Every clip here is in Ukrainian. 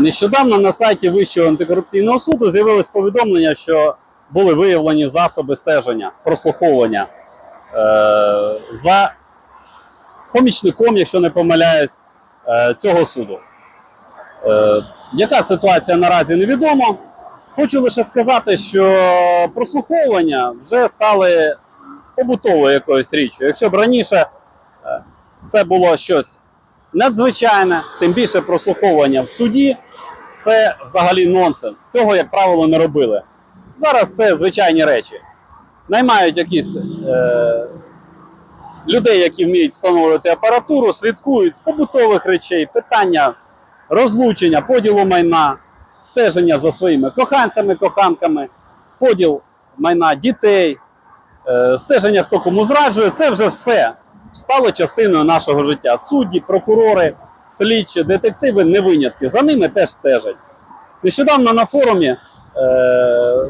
Нещодавно на сайті Вищого антикорупційного суду з'явилось повідомлення, що були виявлені засоби стеження, прослуховування е, за помічником, якщо не помиляюсь, е, цього суду. Е, яка ситуація наразі невідомо. Хочу лише сказати, що прослуховування вже стали побутовою якоюсь річчю. Якщо б раніше е, це було щось надзвичайне, тим більше прослуховування в суді, це взагалі нонсенс. Цього, як правило, не робили. Зараз це звичайні речі. Наймають якісь е, людей, які вміють встановлювати апаратуру, слідкують з побутових речей, питання розлучення, поділу майна, стеження за своїми коханцями, коханками, поділ майна дітей, е, стеження, хто кому зраджує, це вже все стало частиною нашого життя. Судді, прокурори, слідчі, детективи не винятки. За ними теж стежать. Нещодавно на форумі е,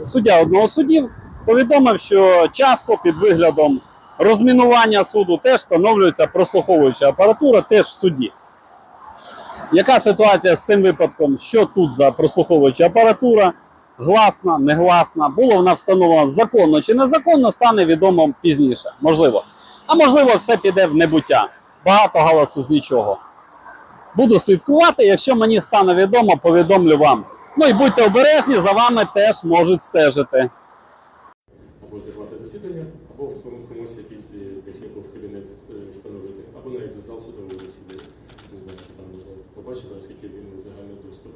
суддя одного судів повідомив, що часто під виглядом розмінування суду теж встановлюється прослуховуюча апаратура теж в суді. Яка ситуація з цим випадком? Що тут за прослуховуюча апаратура? Гласна, негласна, було вона встановлена законно чи незаконно, стане відомо пізніше. Можливо. А можливо, все піде в небуття. Багато галасу з нічого. Буду слідкувати, якщо мені стане відомо, повідомлю вам. Ну і будьте обережні, за вами теж можуть стежити. або зірвати засідання, або комусь якийсь е, техніку в кабінет е, встановити, або навіть в зал судового засідання. Не знаю, що там можна побачити, оскільки він загальний доступ.